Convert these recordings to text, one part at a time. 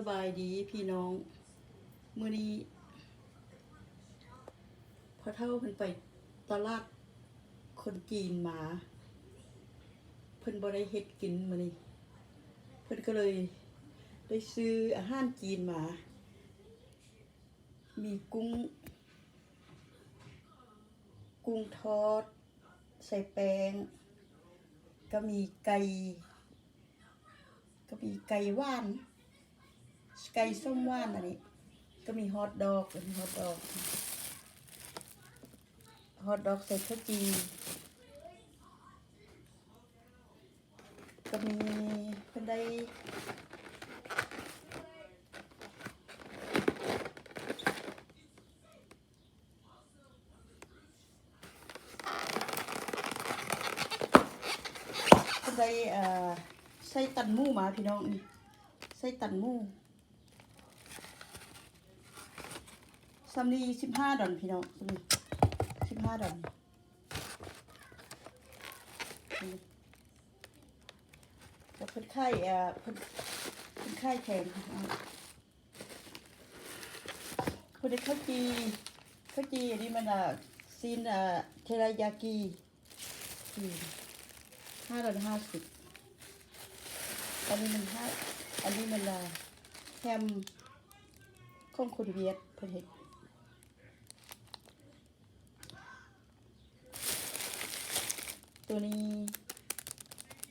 สบายดีพี่น้องมื้อนี้พอเท่าเพิ่นไปตลาดคนจีนมา เพิ่นบ่ได้เฮ็ดกินมื้อนี้เพิ่นก็เลยได้ซื้ออาหารจีนมา มีกุ้ง กุ้งทอด ใส่แป้ง ก็มีไก่ ก็มีไก่ว่าน ไก่ส้มว่านอันนี้ ก็มีฮอทดอกอันนี้ฮอทดอกฮอทดอกใส่ข้าวจีก็มีเพิ่นได้เพิ่นได้อ่อใส่ตันมูมาพี่น้องนี่ใส่ตันมู ซัมนี่สิบห้าดอนพี่น้องซัมนี่สิบห้าดอนนี่แล้วเพิ่นไข่เอ่อเพิ่นเพิ่นไข่แข็งเอาเพิ่นได้ข้าวจีข้าวจีอันนี้มันอะซีนอะเทรายากีห้าดอนห้าสิบอันนี้มันห้าอันนี้มันละแฮมข้องคุณเวียดเพิ่นเห็น ตัวนี้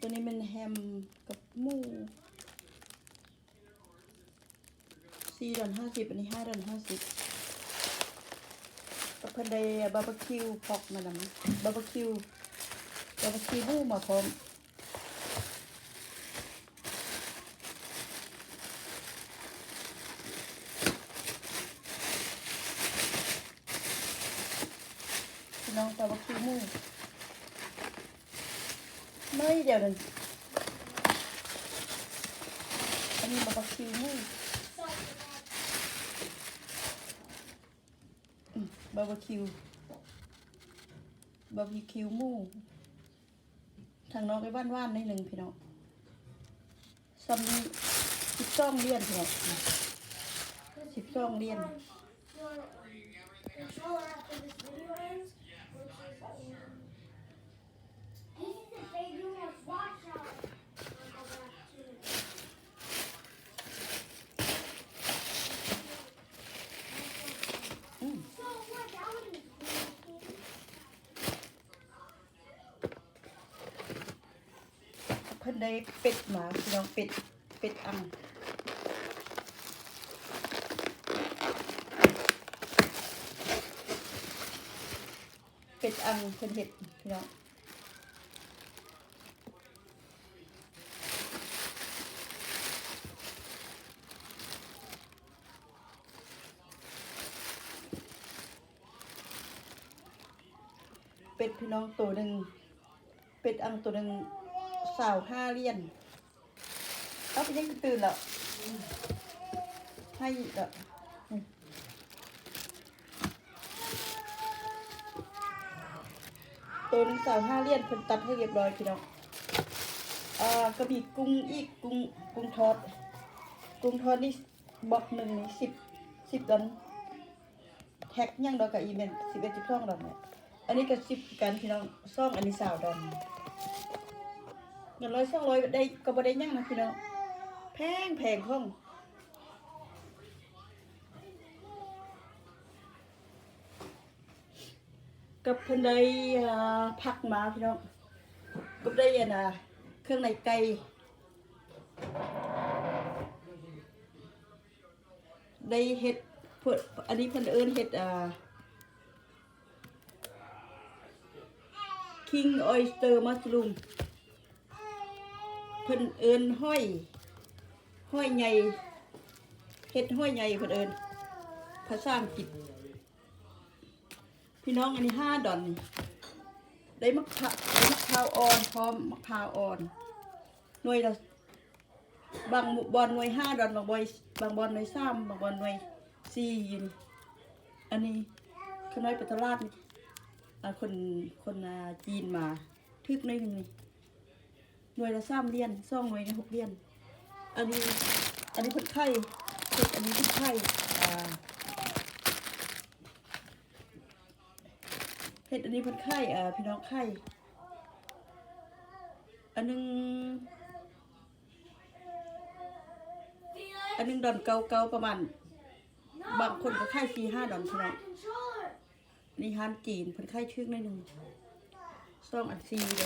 ตัวนี้มันแฮมกับหมูสี่ดอนห้าสิบอันนี้ห้าดอนห้าสิบกับเพิ่นได้บาร์บีคิวพอกมานำบาร์บีคิวบาร์บีคิวหมูมาพร้อมน้องตะบักขี้มู ไม่เดี๋ยวนึงอันนี้บาบักคิวมูอืมบาร์บีคิว บาร์บีคิวมูทางน้องไปบ้านว่านนิดหนึ่งพี่น้องซัมสิบสองเลียนพี่น้องสิบสองเลียน controller after this video ends, which is um, this is the day you must watch out. I'll go back to it. อืม So what? That would be cool. เพิ่น ได้เป็ดมาพี่น้องเป็ดเป็ดอังเป็ดอังเพิ่นเห็ดพี่น้องเป็ดพี่น้องตัวหนึ่งเป็ดอังตัวหนึ่ง สาวห้าเลียนเอาไปยังตื่นแล้วให้แล้วอืมตัวนึงสาวห้าเลียนเพิ่นตัดให้เรียบร้อยพี่น้องอ่าก็มีกุ้งอีกกุ้งกุ้งทอด กุ้งทอดนี่บอกหนึ่งนี่สิบสิบดอนแท็กยังดอกกับอีเมนสิบเอ็ดสิบสองดอกเนี่ยอันนี้ก็สิบกันพี่น้องซ่องอันนี้สาวดอน เงินร้อยสองร้อยได้ก็บ่ได้ยังนะพี่น้องแพงแพงห้องกับเพิ่นได้ผักมาพี่น้องกับได้อันะเครื่องในไก่ได้เฮ็ดเพิ่นอันนี้เพิ่นเอิ้นเฮ็ดอ่า King Oyster Mushroom เพิ่นเอินห้อย ห้อยใหญ่เฮ็ดห้อยใหญ่เพิ่นเอินภาษาอังกฤษพี่น้องอันนี้ห้าดอนได้มะพร้าวได้มะพร้าวอ่อนพร้อมมะพร้าวอ่อนหน่วยละบางบอนหน่วยห้าดอนบางบอยบางบอนหน่วยสามบางบอนหน่วยสี่อยู่นี่อันนี้ขน้อยไปตลาดนี่คนคนจีนมาทึกหน่อยหนึ่งนี่ หน่วยละสามเหรียญสองหน่วยในหกเหรียญอันนี้อันนี้เพิ่นไข่เห็ดอันนี้เพิ่นไข่อ่าเห็ดอันนี้เพิ่นไข่อ่าพี่น้องไข่อันหนึงอันหนึงดอนเกาเกาประมาณบางคนก็ไข่สี่ห้าดอนพี่น้อง Controller. นี่ฮานจีนเพิ่นไข่ชึกหนิดนึงซองอันซีเด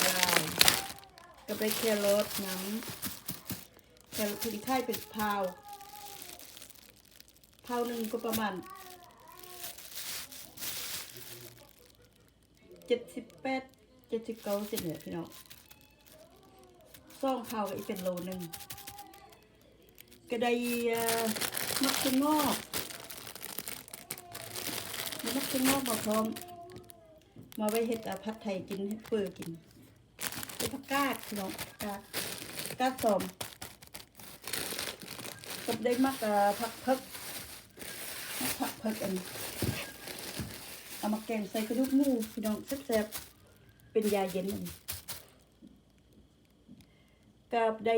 ลายกับไปแครอทน้ำแครอทที่ไข่เป็นพาวพาวหนึ่งก็ประมาณเจ็ดสิบแปดเจ็ดสิบเก้าเซนเนี่ยพี่น้องซ่องพาวก็อีกเป็นโลหนึ่งก็ไดมักจะงอกมีมักจะงอกมาพร้อม มาไว้เฮ็ดผัดไทยกินเฮ็ดเปื่อกิน ผักกาดพี่น้องกาดกาดสอมกับได้มักอะผักเพิกมักผักเพิกอันนี้เอามาแกงใส่กระดูกหมูพี่น้องแซ่บๆเป็นยาเย็นอันนี้กับได้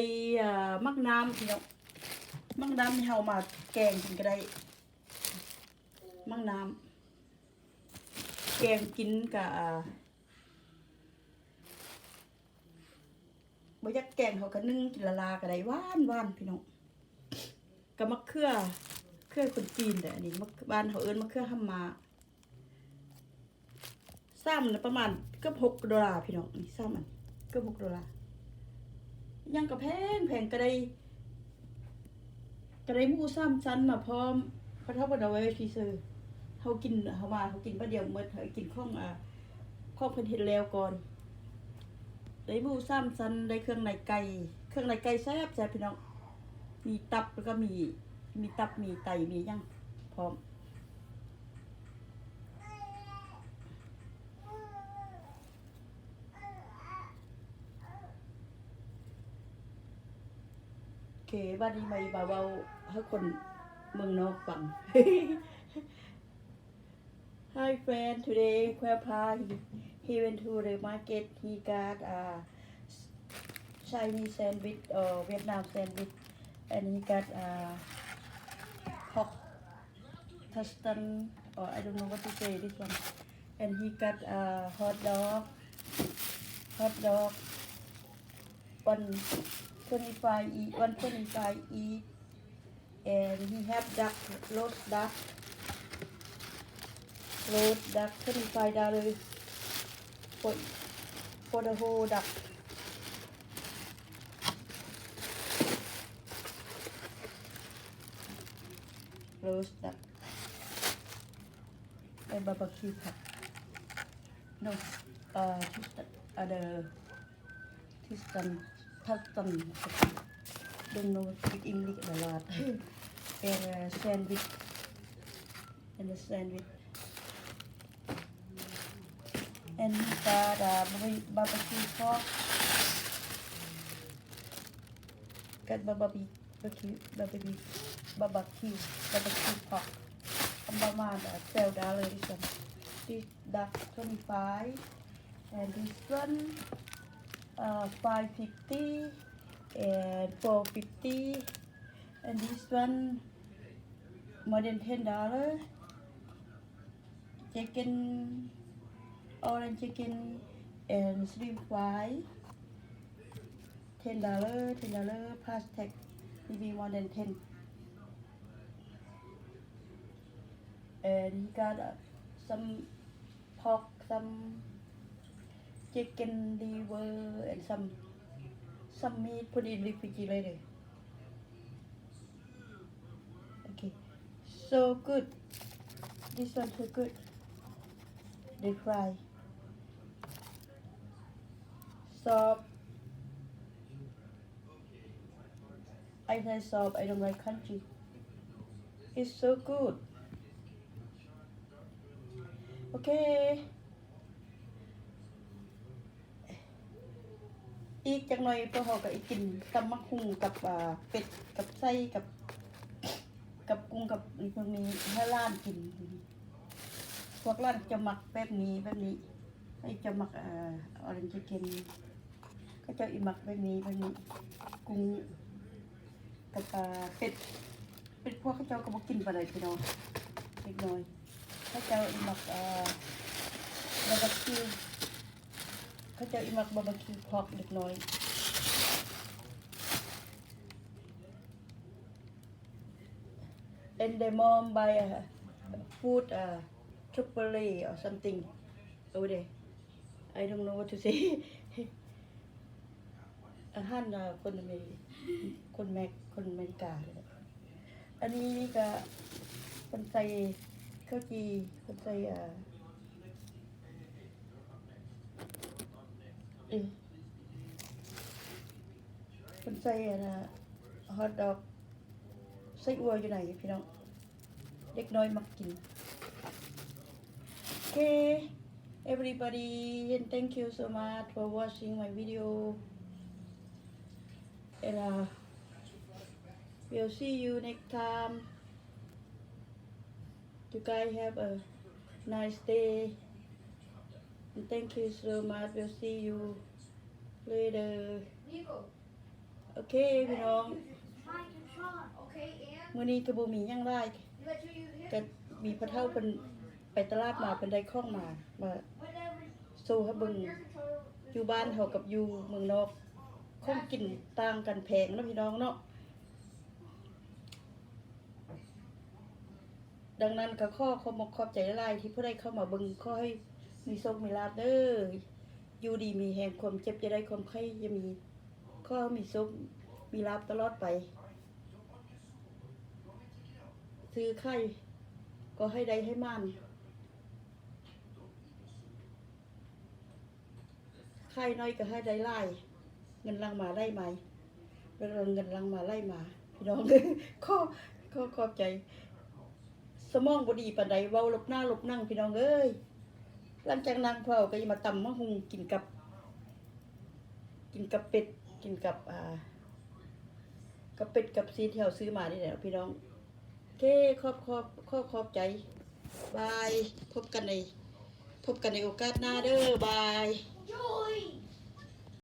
มักน้ำพี่น้องมักน้ำที่เฮามาแกงกินก็ได้มักน้ำแกงกินกับ บ่อยากแกงเขาก็นึ่งกินละลาก็ได้หวานหวานพี่น้องกับมะเขือเครือคนจีนแต่อันนี้มะบ้านเขาเอิ้นมะเขือห้ำมาซ้ำนะประมาณเกือบหกดอลลาร์พี่น้องนี่ซ้ำมันเกือบหกดอลลาร์ยังก็แพงแพงก็ได้ก็ได้หมูซ้ำชั้นมาพร้อมเพราะเท่ากับเอาไว้ฟรีเซอร์เขากินเขามาเขากินประเดี๋ยวเมื่อเขากินข้องอะข้องเพิ่นเฮ็ดแล้วก่อน ได้หมูซ้ำซันได้เครื่องในไก่ เครื่องในไก่แซ่บแซ่บพี่น้อง มีตับแล้วก็มี มีตับ มีไต มีหยังพร้อม โอเคบ้านนี้ไม่เบาๆให้คนเมืองนอกฟัง Hi friend, today Grandpa he, he went to the market. He got a Chinese sandwich or Vietnam sandwich, and he got a pork Tuscan or I don't know what to say this one. And he got a hot dog, hot dog, one twenty five each, one twenty five each, and he have duck, roast duck. roast duck twenty five dollars for for the whole duck. roast duck and barbecue pot. No, uh, Tristan, uh, the Tristan, Tristan, don't know speak English a lot. and uh, sandwich, and the sandwich. and we've got uh, barbecue pork. Got barbecue, barbecue, barbecue, barbecue, pork. About uh, twelve dollars. This duck twenty five, and this one uh, five fifty, and four fifty, and this one more than ten dollar. Chicken orange chicken and shrimp fry. Ten dollar, ten dollar plus tax, maybe more than ten. And he got uh, some pork, some chicken liver, and some some meat put in refrigerator. Okay, so good. This one so good. They fry. Soft. I say soft. I don't like crunchy. It's so good. Okay. อีกจังหน่อยพวกเขาก็อีกกินกับมะฮุงกับอ่าเป็ดกับไส้กับ กับกุ้งกับอีพวกนี้ให้ร้านกิน พวกร้านจะหมักแบบนี้แบบนี้ให้จะหมักเอ่อออเรนจ์เกน ก็จะอีหมักแบบนี้แบบนี้กุ้งกับอ่าเป็ดเป็ดพวกเขาเจ้าก็บอกกินไปเลาไหลพี่น้องเล็กน้อยเขาเจ้าอีหมักอ่าบาร์บีคิวเขาเจ้าอีหมักบาร์บีคิวพอกเล็กน้อย and the mom buy a food uh chocolate or something over there I don't know what to say อาหารคนอเมริคนแมกคนอเมริกาเลยอันนี้ก็คนใส่ข้าวจีคนใส่อ่าเอคนใส่อะนะฮอทดอกไส้อัวอยู่ไหนพี่น้อง เด็กน้อยมักกิน โอเค everybody and thank you so much for watching my video and uh, we'll see you next time you guys have a nice day and thank you so much we'll see you later Nico, โอเคพี่น้องมื้อนี้กระบ่มีหยังได้ you got your use ก็มีพระเท่าเป็นไปตลาดมาเป็นได้ข้องมามา Whatever. โซ่ให้เบิ่งอยู่บ้านเฮากับอยู่เมืองนอก ข้องกินต่างกันแพงเนาะพี่น้องเนาะดังนั้นก็ข้อขอมกขอบใจลายที่ผู้ใดเข้ามาเบิ่งขอให้มีโชคมีลาภเด้ออยู่ดีมีแห่งความเจ็บจะได้ความไข้จะมีข้อมีโชคมีลาภตลอดไป ซื้อไข่ก็ให้ได้ให้มันไข่น้อยก็ให้ได้ไล่ เงินลังมาไล่ไหมเรื่องเงินลังมาไล่มา พี่น้องข้อข้อขอบใจ สมองบดีปานใดเว้าลบหน้าลบนั่งพี่น้องเอ้ยหลังจากนั่งเผาก็ยังมาตำมะฮุงกินกับ กินกับเป็ดกินกับอ่ากับเป็ดกับซีที่เราซื้อมานี่แหละพี่น้องเคขอบขอบขอบขอบใจบาย พบกันใน พบกันในโอกาสหน้าเด้อบาย